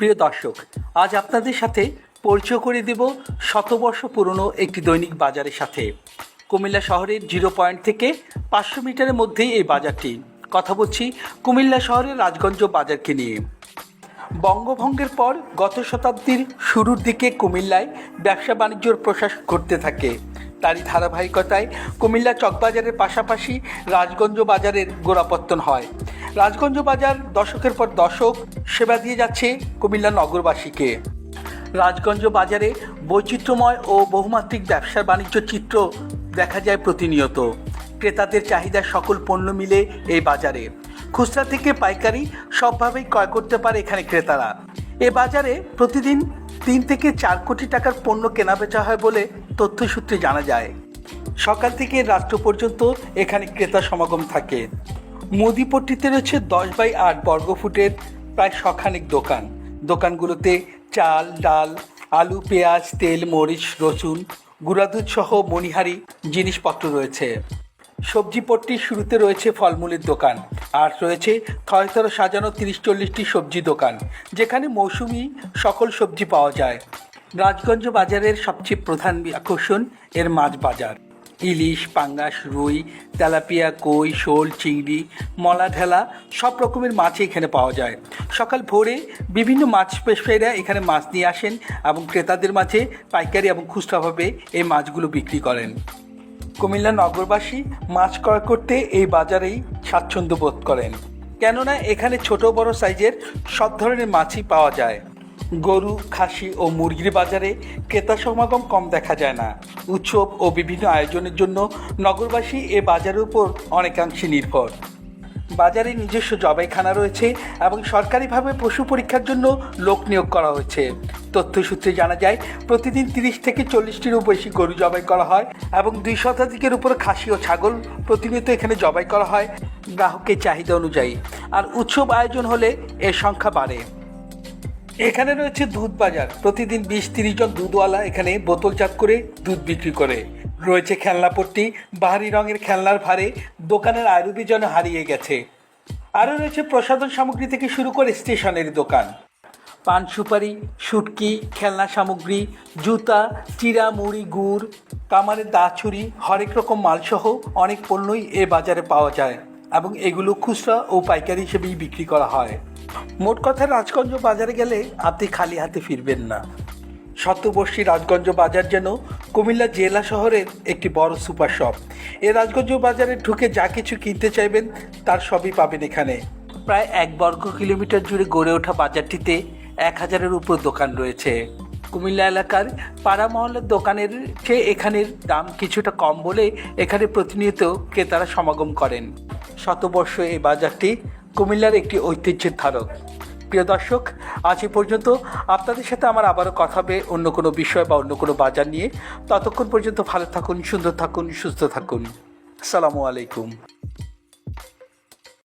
প্রিয় দর্শক, আজ আপনাদের সাথে পরিচয় করে দেব শতবর্ষ পুরনো একটি দৈনিক বাজারের সাথে। কুমিল্লা শহরের জিরো পয়েন্ট থেকে পাঁচশো মিটারের মধ্যেই এই বাজারটি। কথা বলছি কুমিল্লা শহরের রাজগঞ্জ বাজারকে নিয়ে। বঙ্গভঙ্গের পর গত শতাব্দীর শুরুর দিকে কুমিল্লায় ব্যবসা বাণিজ্যর প্রসার ঘটতে থাকে। তারই ধারাবাহিকতায় কুমিল্লা চকবাজারের পাশাপাশি রাজগঞ্জ বাজারের গোড়াপত্তন হয়। রাজগঞ্জ বাজার দশকের পর দশক সেবা দিয়ে যাচ্ছে কুমিল্লা নগরবাসীকে। রাজগঞ্জ বাজারে বৈচিত্র্যময় ও বহুমাত্রিক ব্যবসার বাণিজ্য চিত্র দেখা যায় প্রতিনিয়ত। ক্রেতাদের চাহিদা সকল পণ্য মিলে এই বাজারে। খুচরা থেকে পাইকারি সবভাবেই ক্রয় করতে পারে এখানে ক্রেতারা। এ বাজারে প্রতিদিন তিন থেকে চার কোটি টাকার পণ্য কেনাবেচা হয় বলে তথ্যসূত্রে জানা যায়। সকাল থেকে রাত্র পর্যন্ত এখানে ক্রেতা সমাগম থাকে। মুদিপট্টিতে রয়েছে দশ বাই আট বর্গফুটের প্রায় শখানেক দোকান। দোকানগুলোতে চাল, ডাল, আলু, পেঁয়াজ, তেল, মরিচ, রসুন, গুঁড়াদুধ সহ মণিহারি জিনিসপত্র রয়েছে। সবজি পট্টির শুরুতে রয়েছে ফলমূলের দোকান আর রয়েছে থরথর সাজানো তিরিশ চল্লিশটি সবজি দোকান, যেখানে মৌসুমি সকল সবজি পাওয়া যায়। রাজগঞ্জ বাজারের সবচেয়ে প্রধান আকর্ষণ এর মাছ বাজার। ইলিশ, পাঙ্গাস, রুই, তেলাপিয়া, কই, শোল, চিংড়ি, মলা, ঢেলা সব রকমের মাছই এখানে পাওয়া যায়। সকাল ভোরে বিভিন্ন মাছ ব্যবসায়ীরা এখানে মাছ নিয়ে আসেন এবং ক্রেতাদের মাঝে পাইকারি এবং খুচরাভাবে এই মাছগুলো বিক্রি করেন। কুমিল্লা নগরবাসী মাছ ক্রয় করতে এই বাজারেই স্বাচ্ছন্দ্য বোধ করেন। কেননা এখানে ছোট বড় সাইজের সব ধরনের মাছই পাওয়া যায়। গরু, খাসি ও মুরগির বাজারে ক্রেতা সমাগম কম দেখা যায় না। উৎসব ও বিভিন্ন আয়োজনের জন্য নগরবাসী এ বাজারের উপর অনেকাংশে নির্ভর। বাজারে নিজস্ব জবাইখানা রয়েছে এবং সরকারিভাবে পশু পরীক্ষার জন্য লোক নিয়োগ করা হয়েছে। তথ্যসূত্রে জানা যায়, প্রতিদিন তিরিশ থেকে চল্লিশটিরও বেশি গরু জবাই করা হয় এবং দুই শতাধিকের উপর খাসি ও ছাগল প্রতিনিয়ত এখানে জবাই করা হয় গ্রাহকের চাহিদা অনুযায়ী। আর উৎসব আয়োজন হলে এর সংখ্যা বাড়ে। এখানে রয়েছে দুধ বাজার। প্রতিদিন বিশ তিরিশ জন দুধওয়ালা এখানে বোতলজাত করে দুধ বিক্রি করে। রয়েছে খেলনাপট্টি বাহারি রঙের খেলনার ভারে দোকানের আয়ুর্বেদ যেন হারিয়ে গেছে। আরও রয়েছে প্রসাধন সামগ্রী থেকে শুরু করে স্টেশনের দোকান। পান সুপারি, সুটকি, খেলনা সামগ্রী, জুতা, চিরা, মুড়ি, গুড় কামারের দা ছুরি, হরেক রকম মালসহ অনেক পণ্যই এ বাজারে পাওয়া যায় এবং এগুলো খুচরা ও পাইকারি হিসেবেই বিক্রি করা হয়। মোট কথা রাজগঞ্জ বাজারে গেলে আপনি খালি হাতে ফিরবেন না। শতবর্ষী রাজগঞ্জ বাজার যেন কুমিল্লা জেলা শহরের একটি বড় সুপার শপ। এ রাজগঞ্জ বাজারে ঢুকে যা কিছু কিনতে চাইবেন, তার সবই পাবেন এখানে। প্রায় এক বর্গ কিলোমিটার জুড়ে গড়ে ওঠা বাজারটিতে এক হাজারের উপর দোকান রয়েছে। কুমিল্লা এলাকার পাড়া মহলের দোকানের চেয়ে এখানের দাম কিছুটা কম বলে এখানে প্রতিনিয়ত ক্রেতারা সমাগম করেন। শতবর্ষ এই বাজারটি কুমিল্লার একটি ঐতিহ্যের ধারক। প্রিয় দর্শক, আজ এ পর্যন্ত আপনাদের সাথে আমার আবারও কথা হবে অন্য কোনো বিষয় বা অন্য কোনো বাজার নিয়ে। ততক্ষণ পর্যন্ত ভালো থাকুন, সুন্দর থাকুন, সুস্থ থাকুন। সালামু আলাইকুম।